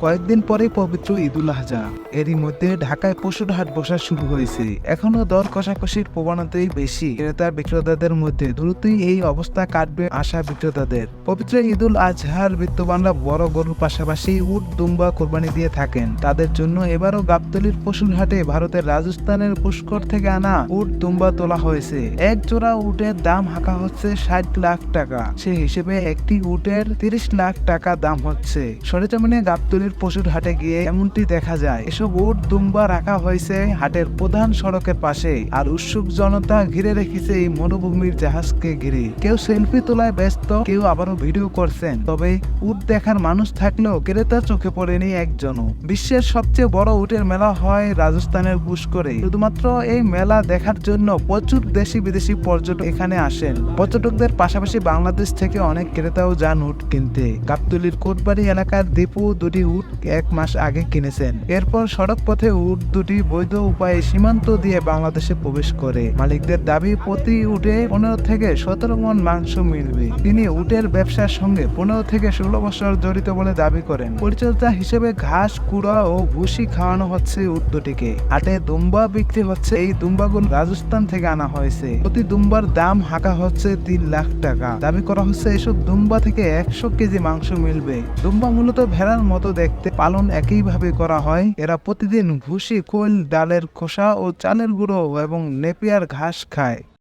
কয়েকদিন পরে পবিত্র ঈদুল আজহা। এরই মধ্যে ঢাকায় পশুর হাট বসা শুরু হয়েছে। এখনও দর কষাকষির প্রবণতাই বেশি। ক্রেতা বিক্রেতাদের মধ্যে দ্রুতই এই অবস্থা কাটবে আশা বিক্রেতাদের। পবিত্র ঈদুল আজহার বিত্তবানরা বড় গরুর পাশাপাশি উট, দুম্বা, কোরবানি দিয়ে থাকেন। তাদের জন্য এবারও গাবতলির পশুর হাটে ভারতের রাজস্থানের পুষ্কর থেকে আনা উট, দুম্বা তোলা হয়েছে। এক জোড়া উটের দাম হাঁকা হচ্ছে ষাট লাখ টাকা। সে হিসেবে একটি উটের তিরিশ লাখ টাকা দাম হচ্ছে। সরেজমিনে গাবতলির পশুর হাটে গিয়ে এমনটি দেখা যায়, এসব উট দুম্বা রাখা হয়েছে হাটের প্রধান সড়কের পাশে। আর উৎসুক জনতা ঘিরে রেখেছে এই মরুভূমির জাহাজকে ঘিরে। কেউ সেলফি তোলায় ব্যস্ত, কেউ আবারও ভিডিও করছেন। তবে উট দেখার মানুষ থাকলেও ক্রেতা চোখে পড়েনি একজনও। বিশ্বের সবচেয়ে বড় উটের মেলা হয় রাজস্থানের পুষ্করে। শুধুমাত্র এই মেলা দেখার জন্য প্রচুর দেশি বিদেশি পর্যটক এখানে আসেন। পর্যটকদের পাশাপাশি বাংলাদেশ থেকে অনেক ক্রেতাও যান উট কিনতে। গাবতলির কোটবাড়ি এলাকার দীপু দুটি উট এক মাস আগে কিনেছেন। এরপর সড়ক পথে উট দুটি বৈধ উপায়ে সীমান্ত দিয়ে বাংলাদেশে প্রবেশ করে। মালিকদের দাবি, প্রতি উটে পনেরো থেকে সতেরো মন মাংস মিলবে। তিনি উটের ব্যবসার সঙ্গে পনেরো থেকে ষোলো বছর জড়িত বলে দাবি করেন। পরিচর্যা হিসেবে ঘাস, কুড়া ও ভুসি খাওয়ানো হচ্ছে উট দুটিকে। হাটে দুম্বা বিক্রি হচ্ছে। এই দুম্বাগুলো রাজস্থান থেকে আনা হয়েছে। প্রতি দুম্বার দাম হাঁকা হচ্ছে তিন লাখ টাকা। দাবি করা হচ্ছে, এসব দুম্বা থেকে একশো কেজি মাংস মিলবে। দুম্বা মূলত ভেড়ার মতো দেখতে পালন একইভাবে করা হয়। এরা প্রতিদিন ভুসি কোল ডালের খোসা ও চালের গুঁড়ো এবং নেপিয়ার ঘাস খায়।